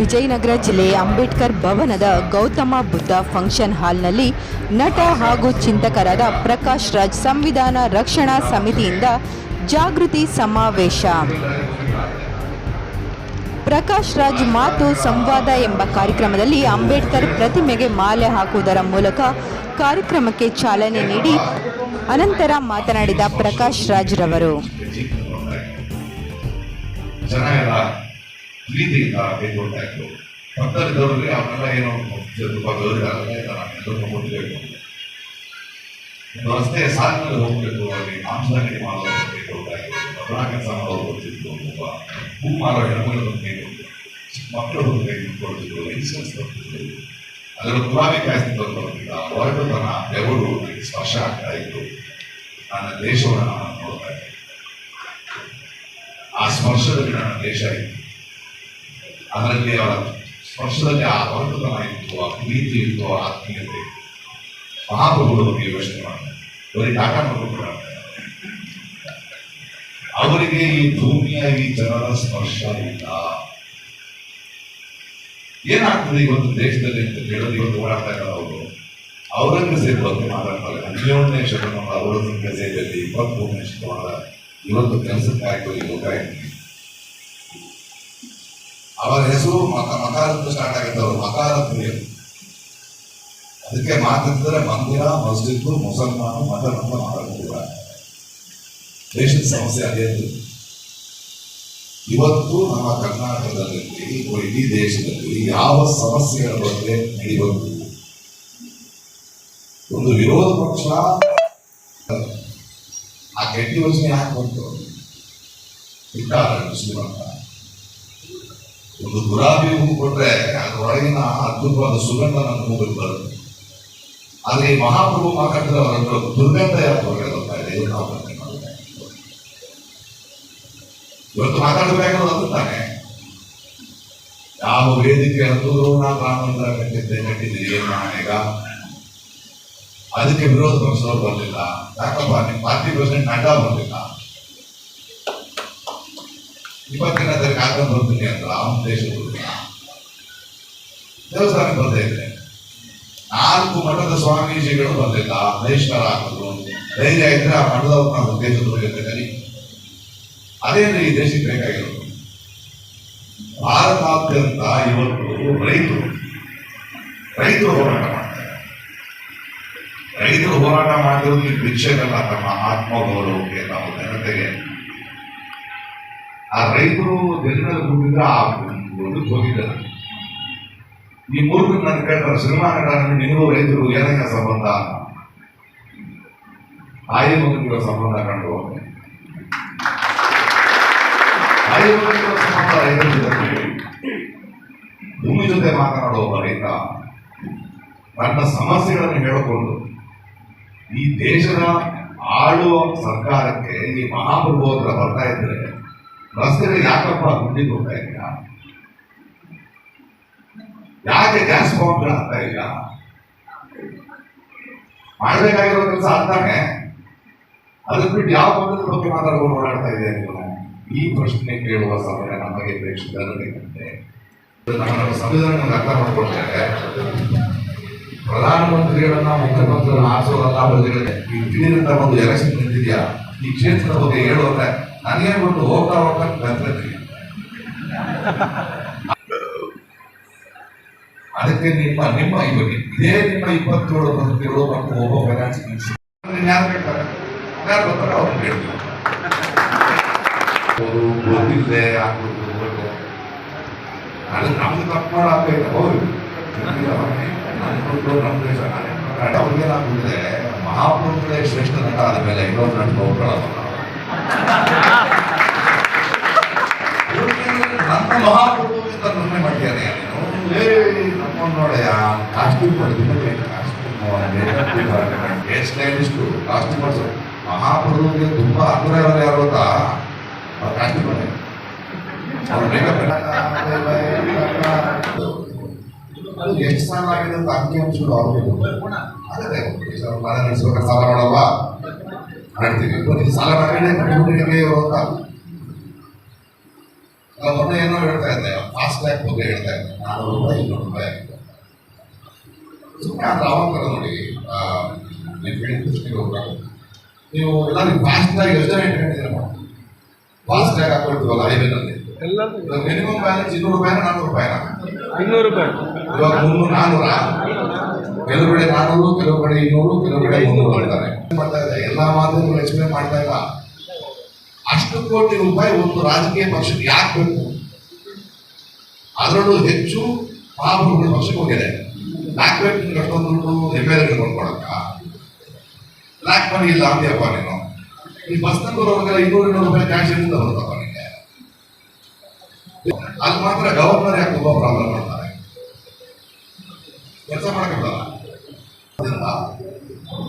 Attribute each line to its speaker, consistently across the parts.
Speaker 1: ವಿಜಯನಗರ ಜಿಲ್ಲೆಯ ಅಂಬೇಡ್ಕರ್ ಭವನದ ಗೌತಮ ಬುದ್ಧ ಫಂಕ್ಷನ್ ಹಾಲ್ನಲ್ಲಿ ನಟ ಹಾಗೂ ಚಿಂತಕರಾದ ಪ್ರಕಾಶ್ ರಾಜ್ ಸಂವಿಧಾನ ರಕ್ಷಣಾ ಸಮಿತಿಯಿಂದ ಜಾಗೃತಿ ಸಮಾವೇಶ. ಪ್ರಕಾಶ್ ರಾಜ್ ಮಾತು ಸಂವಾದ ಎಂಬ ಕಾರ್ಯಕ್ರಮದಲ್ಲಿ ಅಂಬೇಡ್ಕರ್ ಪ್ರತಿಮೆಗೆ ಮಾಲೆ ಹಾಕುವುದರ ಮೂಲಕ ಕಾರ್ಯಕ್ರಮಕ್ಕೆ ಚಾಲನೆ ನೀಡಿ ಅನಂತರ ಮಾತನಾಡಿದ ಪ್ರಕಾಶ್
Speaker 2: ಕೈಗೊಳ್ತಾ ಇದ್ರು ಪಕ್ಕದಲ್ಲಿದ್ದವ್ರಿಗೆ ಅವರೆಲ್ಲ ಏನೋ ಎಲ್ಲರೂ ಹೋಗ್ಬೇಕು ಒಂದು ರಸ್ತೆ ಸಾಲಿನಲ್ಲಿ ಹೋಗ್ಬೇಕು, ಅಲ್ಲಿ ಮಾಂಸಾಹಾರಿ ಮಾಡೋದು ಕಬ್ಬಣ ಕೆಲಸ ಮಾಡೋದು ಹೂ ಮಾರೋ ಮಕ್ಕಳು ಬಂದು ಕೈ ಕೊಡ್ತಿದ್ರು ಬರ್ತಿದ್ರು ಅದರ ಗುಲಾಬಿ ಕಾಯಿಸಿ ಬರ್ತಿದ್ದ ಬೆವರು ಸ್ಪರ್ಶ ಆಗ್ತಾ ಇತ್ತು. ನನ್ನ ದೇಶವನ್ನು ನಾನು ನೋಡ್ತಾ ಇದ್ದೆ. ಆ ಸ್ಪರ್ಶದಲ್ಲಿ ನನ್ನ ದೇಶ ಇತ್ತು. ಅದರಲ್ಲಿ ಅವರ ಸ್ಪರ್ಶದಲ್ಲಿ ಆ ಹೊರಟುತನ ಇತ್ತು ಆ ಪ್ರೀತಿ ಇತ್ತು ಆ ಆತ್ಮೀಯತೆ ಮಹಾಪ್ರಭುಗಳ ಬಗ್ಗೆ ಯೋಚನೆ ಮಾಡ್ತಾರೆ. ಅವರಿಗೆ ಟಾಟಾ ಮಾಡ್ಕೊಂಡು ಅವರಿಗೆ ಈ ಭೂಮಿಯ ಈ ಜನರ ಸ್ಪರ್ಶ ಇಲ್ಲ. ಏನಾಗ್ತದೆ ಇವತ್ತು ದೇಶದಲ್ಲಿ ಅಂತ ಕೇಳೋದು ಇವತ್ತು ಓಡಾಡ್ತಾ ಇದ್ದಾರೆ ಅವರು. ಔರಂಗಜೇಬ್ ಬಗ್ಗೆ ಮಾತಾಡ್ತಾರೆ. ಹದಿನೇಳನೇ ಶತಮಾನದ ಔರಂಗಜೇಬಲ್ಲಿ ಇಪ್ಪತ್ಮೂರನೇ ಶತಮಾನದ ಇವತ್ತು ಕೆಲಸಕ್ಕಾಯ್ತು ಈ ಲೋಕ ಇದ್ದೀನಿ ಅವರ ಹೆಸರು ಮಕ ಮಕಾರದಿಂದ ಸ್ಟಾರ್ಟ್ ಆಗುತ್ತೆ. ಅವರು ಮಕಾರ ಪ್ರಿಯರು ಅದಕ್ಕೆ ಮಾತಾಡಿದ್ರೆ ಮಂದಿರ ಮಸ್ಜಿದ್ ಮುಸಲ್ಮಾನ ಮತ ಅಂತ ಮಾತಾಡ್ತಿಲ್ಲ ದೇಶದ ಸಮಸ್ಯೆ ಅದೇ. ಇವತ್ತು ನಮ್ಮ ಕರ್ನಾಟಕದಲ್ಲಿ ಇಡೀ ದೇಶದಲ್ಲಿ ಯಾವ ಸಮಸ್ಯೆಗಳ ಬಗ್ಗೆ ನಡೆಯುವಂತ ಒಂದು ವಿರೋಧ ಪಕ್ಷ ಆ ಕೆಟ್ಟ ಯೋಚನೆ ಯಾಕೆ ಬಂತು? ಇಟ್ಟಾರ ಒಂದು ಗುಲಾಬಿ ಹೂ ಕೊಟ್ರೆ ಅದರೊಳಗಿನ ಅದ್ಭುತವಾದ ಸುಗಂಧ ನನ್ನ ಮೂಗಿಗೆ ಬರುತ್ತೆ ಆದ್ರೆ ಈ ಮಹಾಪ್ರಭು ಮಾತಾಡಿದ್ರೆ ಅವರ ದುರ್ಗಂಧ ಯಾಕೆ ಹೊರಗಡೆ ಬರ್ತಾ ಇದೆ ಇದು ನಾವು ಪ್ರಶ್ನೆ ಮಾಡಬೇಕು ಇವತ್ತು ಮಾತಾಡಬೇಕಾದ್ರೆ ಅದು ತಾನೆ ಯಾವ ವೇದಿಕೆ ಹತ್ತಿದ್ರು ನಾವು ರಾಮಂದ್ರ ಕಟ್ಟಿದ್ದೆ ಕಟ್ಟಿದ್ದೀರಿ ಏನು ಈಗ ಅದಕ್ಕೆ ವಿರೋಧ ಪಕ್ಷದವ್ರು ಬರಲಿಲ್ಲ ಯಾಕಪ್ಪ ನಿಮ್ಮ ಪಾರ್ಟಿ ಪ್ರೆಸಿಡೆಂಟ್ ನಡ್ಡಾ ಬರಲಿಲ್ಲ ಇಪ್ಪತ್ತಿನ ಅದಕ್ಕೆ ಹಾಕೊಂಡು ಬರ್ತೀನಿ ಅಂತ ಅವನ ದೇಶದ ದೇವಸ್ಥಾನಕ್ಕೆ ಬರ್ತಾ ಇದ್ರೆ ನಾಲ್ಕು ಮಠದ ಸ್ವಾಮೀಜಿಗಳು ಬಂದಿಲ್ಲ ಮಹೇಶ್ವರ ಹಾಕಿದ್ರು ಧೈರ್ಯ ಇದ್ರೆ ಆ ಮಠದವ್ರನ್ನ ನಾವು ದೇಶದ ಜೊತೆ ಕಲಿ ಅದೇನು ಈ ದೇಶಕ್ಕೆ ಬೇಕಾಗಿರೋದು. ಭಾರತಾದ್ಯಂತ ಇವತ್ತು ರೈತರು ರೈತರು ಹೋರಾಟ ಮಾಡ್ತಾರೆ. ರೈತರು ಹೋರಾಟ ಮಾಡಿರೋದು ಭಿಕ್ಷೆಗಲ್ಲ ತಮ್ಮ ಆತ್ಮಗೌರವಕ್ಕೆ ನಾವು ಜನತೆಗೆ ಆ ರೈತರು ಜನರ ಗುಂಪಿಂದ ಆ ಒಂದು ಹೋಗಿದ್ದಾರೆ ಈ ಮೂರು ನನ್ನ ಕೇಳ್ತಾರೆ, ಸಿನಿಮಾ ನೀವು ರೈತರು ಏನನ್ನ ಸಂಬಂಧ? ತಾಯಿ ಮಗನಿರೋ ಸಂಬಂಧ ಕಂಡು. ಸಂಬಂಧ ಭೂಮಿ ಜೊತೆ ಮಾತನಾಡುವ ರೈತ ತನ್ನ ಸಮಸ್ಯೆಗಳನ್ನು ಹೇಳಿಕೊಂಡು, ಈ ದೇಶದ ಆಳುವ ಸರ್ಕಾರಕ್ಕೆ ಈ ಮಹಾಪ್ರಭು ಹತ್ರ ಬರ್ತಾ ಇದ್ರೆ ರಸ್ತೆಗೆ ಯಾಕಪ್ಪ ಗುಂಡಿ ಹೋಗ್ತಾ ಇಲ್ಲ ಯಾಕೆ ಗ್ಯಾಸ್ ಬಾಂಬ್ ಆಗ್ತಾ ಇಲ್ಲ ಮಾಡಬೇಕಾಗಿರೋ ಕೆಲಸ ಆಗ್ತಾನೆ ಅದಕ್ಕೆ ಬಿಟ್ಟು ಯಾವ ಪದ್ಧತಿ ಬಗ್ಗೆ ಮಾತಾಡ್ಕೊಂಡು ಓಡಾಡ್ತಾ ಇದೆ ಈ ಪ್ರಶ್ನೆ ಕೇಳುವ ಸಮಯ ನಮಗೆ ಪ್ರೇಕ್ಷಕರಲ್ಲಿದೆ ನಮ್ಮ ಸಂವಿಧಾನವನ್ನು ಅರ್ಥ ಮಾಡ್ಕೊಳ್ತಾರೆ ಪ್ರಧಾನಮಂತ್ರಿಗಳನ್ನ, ಮುಖ್ಯಮಂತ್ರಿಗಳನ್ನ ಆಸೋದಲ್ಲ ಈ ದಿನದಿಂದ ಒಂದು ಎಲೆಕ್ಷನ್ ನಿಂತಿದ್ಯಾ? ಈ ಕ್ಷೇತ್ರದ ಬಗ್ಗೆ ಹೇಳುವಂದ್ರೆ ನನಗೆ ಒಂದು ಹೋಗ್ತಾ ಹೋಗ್ತಾ ಗಂತಂದ್ರಿ ಅದಕ್ಕೆ ನಿಮ್ಮ ನಿಮ್ಮ ಇವಾಗ ಇದೇ ನಿಮ್ಮ ಇಪ್ಪತ್ತೇಳು ಮಂತ್ರಿಗಳು ಮತ್ತು ಒಬ್ಬ ಫೈನಾನ್ಸ್ ಮಿನಿಸ್ಟರ್ ಯಾರು ಅವ್ರು ಹೇಳ್ತಾರೆ. ಅವರು ಗೊತ್ತಿಲ್ಲದೆ ಅದು ನಮ್ದು ತಪ್ಪು ಮಾಡಾಗ್ಬೇಕು ನಮ್ಮ ದೇಶ ಅವ್ರಿಗೇನಾಗ್ಬಿಟ್ಟಿದೆ, ಮಹಾಪುರುಷರೇ ಶ್ರೇಷ್ಠ ನಟ ಆದಮೇಲೆ ಇನ್ನೊಂದು ನಟ ಹೋಗ್ಕೊಳ್ಳೋದು ನನ್ನ ಮಹಾಪ್ರಭು ಅಂತ ನಿರ್ಣಯ ನಮ್ಮನ್ನು ನೋಡಯ್ಯ ಕಾಸ್ಟ್ಯೂಮ್ ಮಾಡಿದ್ದೀನಿ ಕಾಸ್ಟ್ಯೂಮ್ ಹೇರ್ ಸ್ಟೈಲಿಸ್ಟು ಕಾಸ್ಟ್ಯೂಮರ್ಸ್ ಮಹಾಪ್ರಭುವಿಗೆ ತುಂಬಾ ಹತ್ತಿರ ಇರೋರು ಯಾರು ಕಾಸ್ಟ್ಯೂಮ್ ಅವ್ರ ಮೇಕಪ್ ಅದು ಎಷ್ಟು ಸಾಲ ಆಗಿದೆ ಅಂತ ಅಂಕಿಅಂಶಗಳು ಅವ್ರಿಗೆ ಆದರೆ ಸಾಲ ಮಾಡಲ್ವಾ ಮಾಡ್ತೀವಿ ಬನ್ನಿ ಸಾಲ ಮಾಡಿದ್ರೆ ಅಂತ ನಾವು ಮೊನ್ನೆ ಏನೋ ಹೇಳ್ತಾ ಇದ್ದೆ ಫಾಸ್ಟ್ ಟ್ಯಾಗ್ ಬಗ್ಗೆ ಹೇಳ್ತಾ ಇದ್ದೆ. ನಾನ್ನೂರು ರೂಪಾಯಿ ಇನ್ನೂರು ರೂಪಾಯಿ ಆಗಿದೆ ಸುಮ್ಮನೆ ಅದು ಅವಾಗ ನೋಡಿ ನಿಮ್ಮ ಪ್ರಶ್ನೆಗೆ ಹೋಗ್ಬೇಕು. ನೀವು ಎಲ್ಲ ನೀವು ಫಾಸ್ಟ್ ಟ್ಯಾಗ್ ಯೋಜನೆ ಇಟ್ಕೊಂಡಿದ್ದೀರ ಫಾಸ್ಟ್ ಟ್ಯಾಗ್ ಹಾಕೊಳ್ತೀವಲ್ಲ ಹೈವೇನಲ್ಲಿ ಮಿನಿಮಮ್ ಬ್ಯಾಲೆನ್ಸ್ ಇನ್ನೂರು ರೂಪಾಯಿನ ನಾನ್ನೂರು ರೂಪಾಯಿನ?
Speaker 3: ಇನ್ನೂರು ರೂಪಾಯಿ.
Speaker 2: ಇವಾಗ ಮುನ್ನೂರು ನಾನ್ನೂರ ಕೆಲವು ಕಡೆ ನಾನ್ನೂರು ಕೆಲವು ಕಡೆ ಇನ್ನೂರು ಕೆಲವು ಕಡೆ ಮುನ್ನೂರು ಮಾಡ್ತಾರೆ ಎಲ್ಲಾ ರಚನೆ ಎಕ್ಸ್ಪ್ಲೇನ್ ಮಾಡ್ತಾ ಇಲ್ಲ ಅಷ್ಟು ಕೋಟಿ ರೂಪಾಯಿ ಒಂದು ರಾಜಕೀಯ ಪಕ್ಷಕ್ಕೆ ಯಾಕೆ ಬೇಕು? ಅದರಲ್ಲೂ ಹೆಚ್ಚು ಮಹಾಪ್ರಭುಗಳ ಪಕ್ಷಕ್ಕೆ ಹೋಗಿದೆ. ಬ್ಲಾಕ್ ಬೇಕು ಅಷ್ಟೊಂದು ದುಡ್ಡು ಎಂ ಎಲ್ ಎ ಕೊಡ್ಕೊಳಕ್ಕ? ಬ್ಲಾಕ್ ಮನಿ ಇಲ್ಲ ಅಂದ್ಯಪ್ಪ ನೀನು. ಈ ಬಸ್ನಲ್ಲಿ ಅವ್ರಿಗೆಲ್ಲ ಇನ್ನೂರು ಇನ್ನೂರು ರೂಪಾಯಿ ಕ್ಯಾಶ್ ಇಂದ ಬರುತ್ತಪ್ಪ ನಿಮಗೆ ಅಲ್ಲಿ ಮಾತ್ರ ಗವರ್ನರ್ ಯಾಕೆ ತುಂಬಾ ಪ್ರಾಬ್ಲಮ್ ಮಾಡ್ತಾರೆ? ಕೆಲಸ ಮಾಡಕ್ಕಲ್ಲ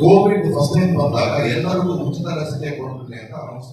Speaker 2: ಕೋವಿಡ್ ಫಸ್ಟ್ ಟೈಮ್ ಬಂದಾಗ ಎಲ್ಲರಿಗೂ ಉಚಿತ ಲಸಿಕೆ ಕೊಡ್ತೀನಿ ಅಂತ ಅನೌನ್ಸ್